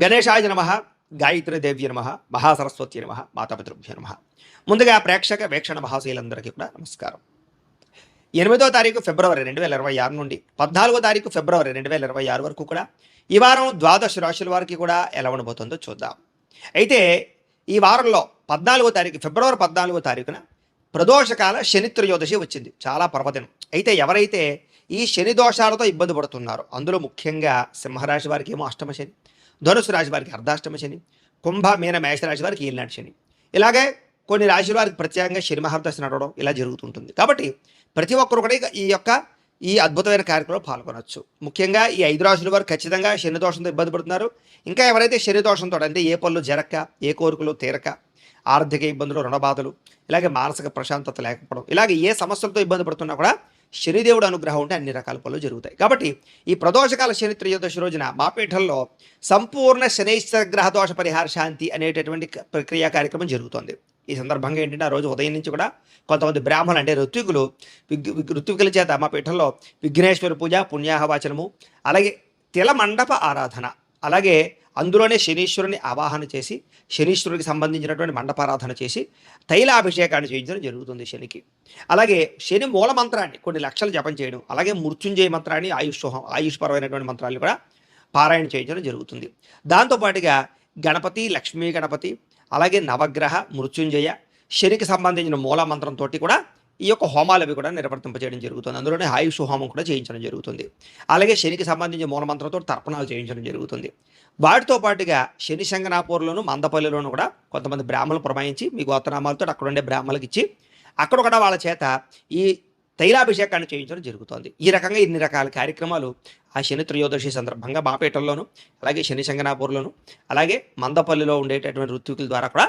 గణేశాయ నమ గాయత్రీదేవ్య నమ మహాసరస్వతి నమ మాతాపితృభ్య నమ. ముందుగా ప్రేక్షక వీక్షణ మహాశీలందరికీ కూడా నమస్కారం. ఎనిమిదో తారీఖు ఫిబ్రవరి రెండు వేల ఇరవై ఆరు నుండి పద్నాలుగో తారీఖు ఫిబ్రవరి రెండు వేల ఇరవై ఆరు వరకు కూడా ఈ వారం ద్వాదశ రాశుల వారికి కూడా ఎలా ఉండబోతుందో చూద్దాం. అయితే ఈ వారంలో పద్నాలుగో తారీఖు ఫిబ్రవరి పద్నాలుగో తారీఖున ప్రదోషకాల శనిత్రయోదశి వచ్చింది చాలా పర్వదినం. అయితే ఎవరైతే ఈ శని దోషాలతో ఇబ్బంది పడుతున్నారో అందులో ముఖ్యంగా సింహరాశి వారికి ఏమో అష్టమ శని ధనుసు రాశి వారికి అర్ధాష్టమ శని కుంభ మీన మేషరాశి వారికి ఈనాటి శని. ఇలాగే కొన్ని రాశుల వారికి ప్రత్యేకంగా శని మహర్దశ నడవడం ఇలా జరుగుతుంటుంది. కాబట్టి ప్రతి ఒక్కరు కూడా ఈ యొక్క ఈ అద్భుతమైన కార్యక్రమంలో పాల్గొనవచ్చు ముఖ్యంగా ఈ ఐదు రాశుల వారు ఖచ్చితంగా శని దోషంతో ఇబ్బంది పడుతున్నారు. ఇంకా ఎవరైతే శని దోషంతో అంటే ఏ పనులు జరక్క ఏ కోరికలు తీరక ఆర్థిక ఇబ్బందులు రుణబాధలు ఇలాగే మానసిక ప్రశాంతత లేకపోవడం ఇలాగే ఏ సమస్యలతో ఇబ్బంది పడుతున్నా కూడా శనిదేవుడు అనుగ్రహం ఉంటే అన్ని రకాల పనులు జరుగుతాయి. కాబట్టి ఈ ప్రదోషకాల శని త్రయోదశి రోజున మాపీఠంలో సంపూర్ణ శనైశ్వర గ్రహ దోష పరిహార శాంతి అనేటటువంటి ప్రక్రియ కార్యక్రమం జరుగుతోంది. ఈ సందర్భంగా ఏంటంటే ఆ రోజు ఉదయం నుంచి కూడా కొంతమంది బ్రాహ్మణులు అంటే ఋత్వికులు విగ్ ఋత్వికుల చేత మా పీఠంలో విఘ్నేశ్వర పూజ పుణ్యాహవాచనము అలాగే తిల మండప ఆరాధన. అలాగే అందులోనే శనీశ్వరుని ఆవాహన చేసి శనీశ్వరుడికి సంబంధించినటువంటి మండపారాధన చేసి తైలాభిషేకాన్ని చేయించడం జరుగుతుంది శనికి. అలాగే శని మూల మంత్రాన్ని కొన్ని లక్షలు జపం చేయడం అలాగే మృత్యుంజయ మంత్రాన్ని ఆయుష్ ఆయుష్పరమైనటువంటి మంత్రాలు కూడా పారాయణ చేయించడం జరుగుతుంది. దాంతోపాటుగా గణపతి లక్ష్మీ గణపతి అలాగే నవగ్రహ మృత్యుంజయ శనికి సంబంధించిన మూల మంత్రంతో కూడా ఈ యొక్క హోమాలు అవి కూడా నిర్వర్తింపజేయడం జరుగుతుంది. అందులోనే ఆయుష్ హోమం కూడా చేయించడం జరుగుతుంది. అలాగే శనికి సంబంధించిన మూలమంత్రంతో తర్పణాలు చేయించడం జరుగుతుంది. వాటితో పాటుగా శని శంగనాపూర్లోను మందపల్లిలోను కూడా కొంతమంది బ్రాహ్మణులు పురమాయించి మీ గోత్రనామాలతో అక్కడ ఉండే బ్రాహ్మణులకు ఇచ్చి అక్కడ కూడా వాళ్ళ చేత ఈ తైలాభిషేకాన్ని చేయించడం జరుగుతోంది. ఈ రకంగా ఇన్ని రకాల కార్యక్రమాలు ఆ శని త్రయోదశి సందర్భంగా బాపేటల్లోను అలాగే శని శంగనాపూర్లోను అలాగే మందపల్లిలో ఉండేటటువంటి ఋత్వికుల ద్వారా కూడా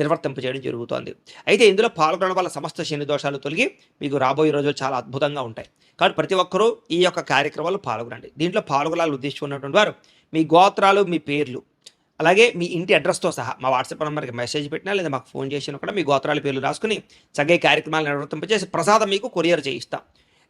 నిర్వర్తింపజేయడం జరుగుతోంది. అయితే ఇందులో పాల్గొనడం వల్ల సమస్త శని దోషాలు తొలగి మీకు రాబోయే రోజులు చాలా అద్భుతంగా ఉంటాయి. కాబట్టి ప్రతి ఒక్కరూ ఈ యొక్క కార్యక్రమాలు పాల్గొనండి. దీంట్లో పాల్గొనాలని ఉద్దేశించుకున్నటువంటి వారు మీ గోత్రాలు మీ పేర్లు అలాగే మీ ఇంటి అడ్రస్తో సహా మా వాట్సాప్ నెంబర్కి మెసేజ్ పెట్టినా లేదా మాకు ఫోన్ చేసినా కూడా మీ గోత్రాల పేర్లు రాసుకుని చక్కగా కార్యక్రమాలు నిర్వర్తింపజేసి ప్రసాదం మీకు కొరియర్ చేయిస్తాం.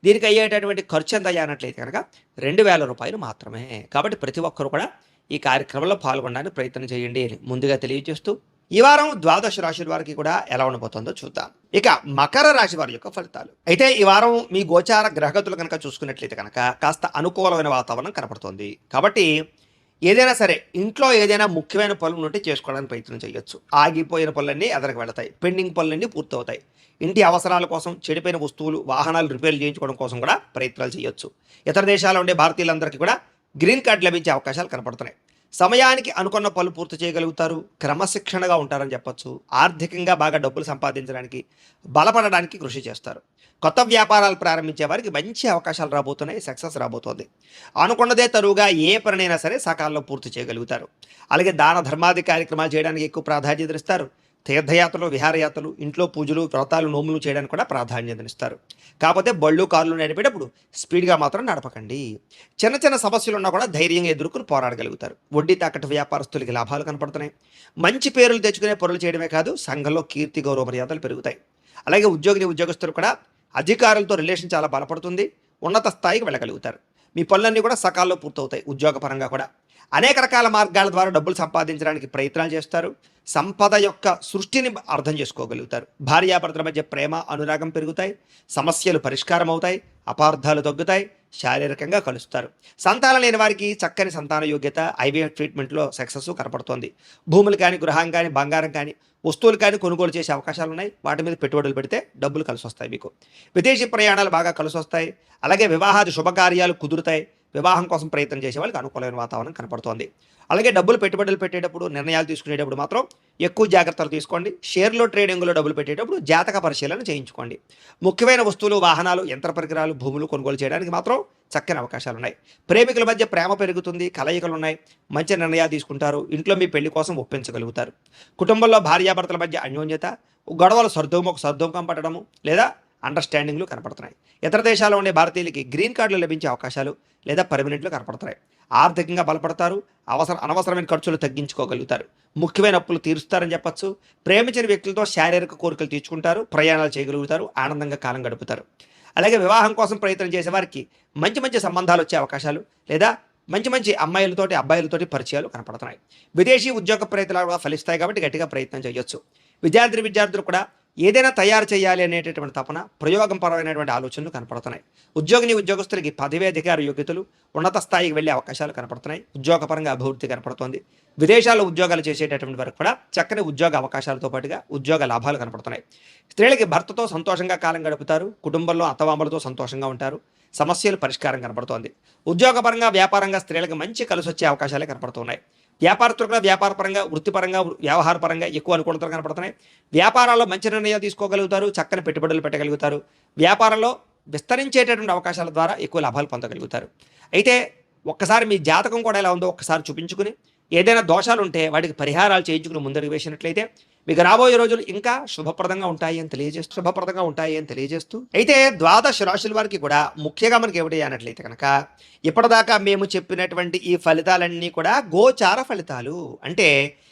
దీనికి అయ్యేటటువంటి ఖర్చు ఎంత అయ్యానట్లయితే కనుక రెండు వేల రూపాయలు మాత్రమే. కాబట్టి ప్రతి ఒక్కరు కూడా ఈ కార్యక్రమంలో పాల్గొనడానికి ప్రయత్నం చేయండి అని ముందుగా తెలియజేస్తూ ఈ వారం ద్వాదశ రాశుల వారికి కూడా ఎలా ఉండబోతుందో చూద్దాం. ఇక మకర రాశి వారి యొక్క ఫలితాలు. అయితే ఈ వారం మీ గోచార గ్రహగతులు కనుక చూసుకున్నట్లయితే కనుక కాస్త అనుకూలమైన వాతావరణం కనపడుతుంది. కాబట్టి ఏదైనా సరే ఇంట్లో ఏదైనా ముఖ్యమైన పనులు ఉంటే చేసుకోవడానికి ప్రయత్నం చేయొచ్చు. ఆగిపోయిన పనులన్నీ ఎదరికి వెళతాయి. పెండింగ్ పనులన్నీ పూర్తవుతాయి. ఇంటి అవసరాల కోసం చెడిపోయిన వస్తువులు వాహనాలు రిపేర్ చేయించుకోవడం కోసం కూడా ప్రయత్నాలు చేయొచ్చు. ఇతర దేశాల్లో ఉండే భారతీయులందరికీ కూడా గ్రీన్ కార్డ్ లభించే అవకాశాలు కనపడుతున్నాయి. సమయానికి అనుకున్న పనులు పూర్తి చేయగలుగుతారు క్రమశిక్షణగా ఉంటారని చెప్పొచ్చు ఆర్థికంగా బాగా డబ్బులు సంపాదించడానికి బలపడడానికి కృషి చేస్తారు. కొత్త వ్యాపారాలు ప్రారంభించే వారికి మంచి అవకాశాలు రాబోతున్నాయి సక్సెస్ రాబోతోంది. అనుకున్నదే తరువుగా ఏ పనినైనా సరే సకాలంలో పూర్తి చేయగలుగుతారు. అలాగే దాన ధర్మాది కార్యక్రమాలు చేయడానికి ఎక్కువ ప్రాధాన్యత ఇస్తారు. తీర్థయాత్రలు విహారయాత్రలు ఇంట్లో పూజలు వ్రతాలు నోములు చేయడానికి కూడా ప్రాధాన్యతనిస్తారు. కాకపోతే బళ్ళు కార్లు నడిపేటప్పుడు స్పీడ్గా మాత్రం నడపకండి. చిన్న చిన్న సమస్యలు ఉన్నా కూడా ధైర్యంగా ఎదుర్కొని పోరాడగలుగుతారు. వడ్డీ తాకట్టు వ్యాపారస్తులకి లాభాలు కనపడుతున్నాయి. మంచి పేర్లు తెచ్చుకునే పనులు చేయడమే కాదు సంఘంలో కీర్తి గౌరవ మర్యాదలు పెరుగుతాయి. అలాగే ఉద్యోగిని ఉద్యోగస్తులు కూడా అధికారులతో రిలేషన్ చాలా బలపడుతుంది. ఉన్నత స్థాయికి వెళ్ళగలుగుతారు. మీ పనులన్నీ కూడా సకాల్లో పూర్తవుతాయి ఉద్యోగపరంగా కూడా. అనేక రకాల మార్గాల ద్వారా డబ్బులు సంపాదించడానికి ప్రయత్నాలు చేస్తారు. సంపద యొక్క సృష్టిని అర్థం చేసుకోగలుగుతారు. భార్యాభర్తల మధ్య ప్రేమ అనురాగం పెరుగుతాయి. సమస్యలు పరిష్కారం అవుతాయి అపార్థాలు తగ్గుతాయి. శారీరకంగా కలుస్తారు. సంతానం లేని వారికి చక్కని సంతాన యోగ్యత ఐవీఎఫ్ ట్రీట్మెంట్లో సక్సెస్ కనపడుతోంది. భూములు కానీ గృహం కానీ బంగారం కానీ వస్తువులు కానీ కొనుగోలు చేసే అవకాశాలు ఉన్నాయి. వాటి మీద పెట్టుబడులు పెడితే డబ్బులు కలిసి వస్తాయి మీకు. విదేశీ ప్రయాణాలు బాగా కలిసి వస్తాయి అలాగే వివాహాది శుభకార్యాలు కుదురుతాయి. వివాహం కోసం ప్రయత్నం చేసే వాళ్ళకి అనుకూలమైన వాతావరణం కనపడుతోంది. అలాగే డబ్బులు పెట్టుబడులు పెట్టేటప్పుడు నిర్ణయాలు తీసుకునేటప్పుడు మాత్రం ఎక్కువ జాగ్రత్తలు తీసుకోండి. షేర్లో ట్రేడింగ్లో డబ్బులు పెట్టేటప్పుడు జాతక పరిశీలన చేయించుకోండి. ముఖ్యమైన వస్తువులు వాహనాలు యంత్ర పరికరాలు భూములు కొనుగోలు చేయడానికి మాత్రం చక్కని అవకాశాలు ఉన్నాయి ప్రేమికుల మధ్య ప్రేమ పెరుగుతుంది కలయికలు ఉన్నాయి మంచి నిర్ణయాలు తీసుకుంటారు. ఇంట్లో మీ పెళ్ళి కోసం ఒప్పించగలుగుతారు. కుటుంబంలో భార్యాభర్తల మధ్య అన్యోన్యత గొడవలు సర్దుము సర్దుముఖం పట్టడము లేదా అండర్స్టాండింగ్లు కనపడుతున్నాయి. ఇతర దేశాల్లో ఉండే భారతీయులకి గ్రీన్ కార్డులు లభించే అవకాశాలు లేదా పర్మనెంట్లు కనపడుతున్నాయి. ఆర్థికంగా బలపడతారు అవసరం అనవసరమైన ఖర్చులు తగ్గించుకోగలుగుతారు. ముఖ్యమైన అప్పులు తీరుస్తారని చెప్పొచ్చు. ప్రేమించిన వ్యక్తులతో శారీరక కోరికలు తీర్చుకుంటారు ప్రయాణాలు చేయగలుగుతారు ఆనందంగా కాలం గడుపుతారు. అలాగే వివాహం కోసం ప్రయత్నం చేసే వారికి మంచి మంచి సంబంధాలు వచ్చే అవకాశాలు లేదా మంచి మంచి అమ్మాయిలతోటి అబ్బాయిలతోటి పరిచయాలు కనపడుతున్నాయి. విదేశీ ఉద్యోగ ప్రయత్నాలు కూడా ఫలిస్తాయి కాబట్టి గట్టిగా ప్రయత్నం చేయొచ్చు. విద్యార్థి విద్యార్థులు కూడా ఏదైనా తయారు చేయాలి అనేటటువంటి తపన ప్రయోగపరమైనటువంటి ఆలోచనలు కనపడుతున్నాయి. ఉద్యోగిని ఉద్యోగస్తులకి పదవి అధికార యోగ్యతలు ఉన్నత స్థాయికి వెళ్ళే అవకాశాలు కనపడుతున్నాయి. ఉద్యోగపరంగా అభివృద్ధి కనపడుతోంది. విదేశాల్లో ఉద్యోగాలు చేసేటటువంటి వరకు కూడా చక్కని ఉద్యోగ అవకాశాలతో పాటుగా ఉద్యోగ లాభాలు కనపడుతున్నాయి. స్త్రీలకి భర్తతో సంతోషంగా కాలం గడుపుతారు. కుటుంబంలో అత్తమామలతో సంతోషంగా ఉంటారు. సమస్యలు పరిష్కారం కనపడుతోంది. ఉద్యోగపరంగా వ్యాపారంగా స్త్రీలకు మంచి కలిసొచ్చే అవకాశాలే కనపడుతున్నాయి. వ్యాపారస్తులు కూడా వ్యాపారపరంగా వృత్తిపరంగా వ్యవహారపరంగా ఎక్కువ అనుకూలతలు కనపడుతున్నాయి. వ్యాపారాల్లో మంచి నిర్ణయాలు తీసుకోగలుగుతారు చక్కని పెట్టుబడులు పెట్టగలుగుతారు. వ్యాపారంలో విస్తరించేటటువంటి అవకాశాల ద్వారా ఎక్కువ లాభాలు పొందగలుగుతారు. అయితే ఒక్కసారి మీ జాతకం కూడా ఎలా ఉందో ఒక్కసారి చూపించుకుని ఏదైనా దోషాలు ఉంటే వాటికి పరిహారాలు చేయించుకుని ముందడుగు వేసినట్లయితే మీకు రాబోయే రోజులు ఇంకా శుభప్రదంగా ఉంటాయి అని తెలియజేస్తూ శుభప్రదంగా ఉంటాయి అని తెలియజేస్తూ అయితే ద్వాదశ రాశుల వారికి కూడా ముఖ్యంగా మనకి ఏమిటి అన్నట్లయితే కనుక ఇప్పటిదాకా మేము చెప్పినటువంటి ఈ ఫలితాలన్నీ కూడా గోచార ఫలితాలు. అంటే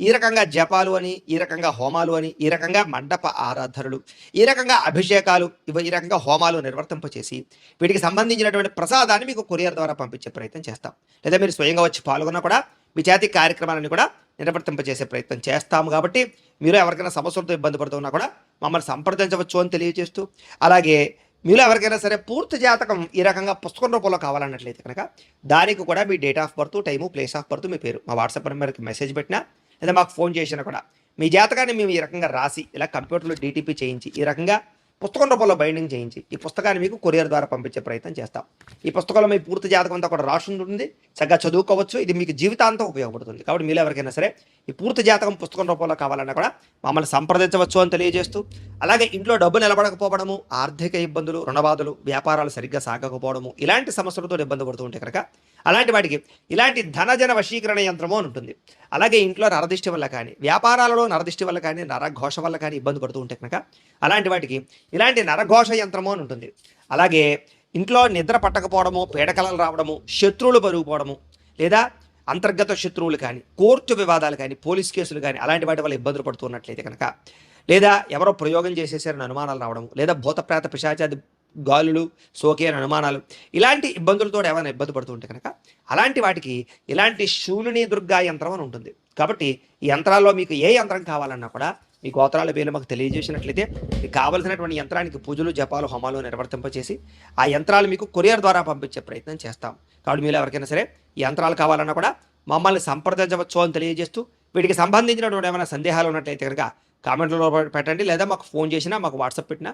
ఈ రకంగా జపాలు అని ఈ రకంగా హోమాలు అని ఈ రకంగా మండప ఆరాధనలు ఈ రకంగా అభిషేకాలు ఇవి ఈ రకంగా హోమాలు నిర్వర్తింపచేసి వీటికి సంబంధించినటువంటి ప్రసాదాన్ని మీకు కొరియర్ ద్వారా పంపించే ప్రయత్నం చేస్తాం. లేదా మీరు స్వయంగా వచ్చి పాల్గొన్నా కూడా మీ జాతి కార్యక్రమాలను కూడా నిర్వర్తింపజేసే ప్రయత్నం చేస్తాము కాబట్టి మీరు ఎవరికైనా సమస్యలతో ఇబ్బంది పడుతున్నా కూడా మమ్మల్ని సంప్రదించవచ్చు అని తెలియజేస్తూ అలాగే మీలో ఎవరికైనా సరే పూర్తి జాతకం ఈ రకంగా పుస్తకం రూపంలో కావాలన్నట్లయితే కనుక దానికి కూడా మీ date of birth time place of birth మీ పేరు మా వాట్సాప్ నెంబర్కి మెసేజ్ పెట్టినా లేదా మాకు ఫోన్ చేసినా కూడా. మీ జాతకాన్ని మేము ఈ రకంగా రాసి ఇలా కంప్యూటర్లో డీటీపీ చేయించి ఈ రకంగా పుస్తకం రూపంలో బైండింగ్ చేయించి ఈ పుస్తకాన్ని మీకు కొరియర్ ద్వారా పంపించే ప్రయత్నం చేస్తాం. ఈ పుస్తకంలో మీ పూర్తి జాతకం అంతా కూడా రాసి ఉంటుంది. చక్కగా చదువుకోవచ్చు. ఇది మీకు జీవితాంతం ఉపయోగపడుతుంది. కాబట్టి మీరు ఎవరికైనా సరే ఈ పూర్తి జాతకం పుస్తకం రూపంలో కావాలన్నా కూడా మమ్మల్ని సంప్రదించవచ్చు అని తెలియజేస్తూ అలాగే ఇంట్లో డబ్బు నిలబడకపోవడము ఆర్థిక ఇబ్బందులు రుణబాధలు వ్యాపారాలు సరిగ్గా సాగకపోవడము ఇలాంటి సమస్యలతో ఇబ్బంది పడుతూ ఉంటే కనుక అలాంటి వాటికి ఇలాంటి ధనజన వశీకరణ యంత్రము అని ఉంటుంది. అలాగే ఇంట్లో నరదిష్టి వల్ల కానీ వ్యాపారాలలో నరదిష్టి వల్ల కానీ నరఘోష వల్ల కానీ ఇబ్బంది పడుతూ ఉంటే కనుక అలాంటి వాటికి ఇలాంటి నరఘోష యంత్రము అని ఉంటుంది. అలాగే ఇంట్లో నిద్ర పట్టకపోవడము పీడకలలు రావడము శత్రువులు పెరిగిపోవడము లేదా అంతర్గత శత్రువులు కానీ కోర్టు వివాదాలు కానీ పోలీస్ కేసులు కానీ అలాంటి వాటి వల్ల ఇబ్బందులు పడుతున్నట్లయితే కనుక లేదా ఎవరో ప్రయోగం చేసేసారని అనుమానాలు రావడం లేదా భూతప్రేత పిశాచాది గాలులు సోకే అని అనుమానాలు ఇలాంటి ఇబ్బందులతో ఏమైనా ఇబ్బంది పడుతుంటే కనుక అలాంటి వాటికి ఇలాంటి శూలిని దుర్గా యంత్రం అని ఉంటుంది. కాబట్టి ఈ యంత్రాల్లో మీకు ఏ యంత్రం కావాలన్నా కూడా మీ గోత్రాల పేర్లు మాకు తెలియజేసినట్లయితే మీకు కావలసినటువంటి యంత్రానికి పూజలు జపాలు హోమాలు నిర్వర్తింపచేసి ఆ యంత్రాలు మీకు కొరియర్ ద్వారా పంపించే ప్రయత్నం చేస్తాం. కాబట్టి మీరు ఎవరికైనా సరే యంత్రాలు కావాలన్నా కూడా మమ్మల్ని సంప్రదించవచ్చు అని తెలియజేస్తూ వీటికి సంబంధించినటువంటి ఏమైనా సందేహాలు ఉన్నట్లయితే కనుక కామెంట్లో పెట్టండి. లేదా మాకు ఫోన్ చేసినా మాకు వాట్సాప్ పెట్టినా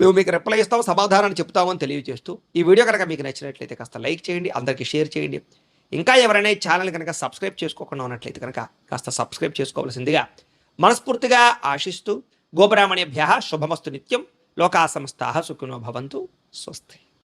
మేము మీకు రిప్లై ఇస్తాం సమాధానాన్ని చెప్తామని తెలియజేస్తూ ఈ వీడియో కనుక మీకు నచ్చినట్లయితే కాస్త లైక్ చేయండి అందరికీ షేర్ చేయండి. ఇంకా ఎవరైనా ఛానల్ కనుక సబ్స్క్రైబ్ చేసుకోకుండా ఉన్నట్లయితే కనుక కాస్త సబ్స్క్రైబ్ చేసుకోవాల్సిందిగా మనస్ఫూర్తిగా ఆశిస్తూ గోబ్రాహ్మణ్యభ్య శుభమస్తు నిత్యం లోకా సంస్థ సుఖినో భవంతు స్వస్తి.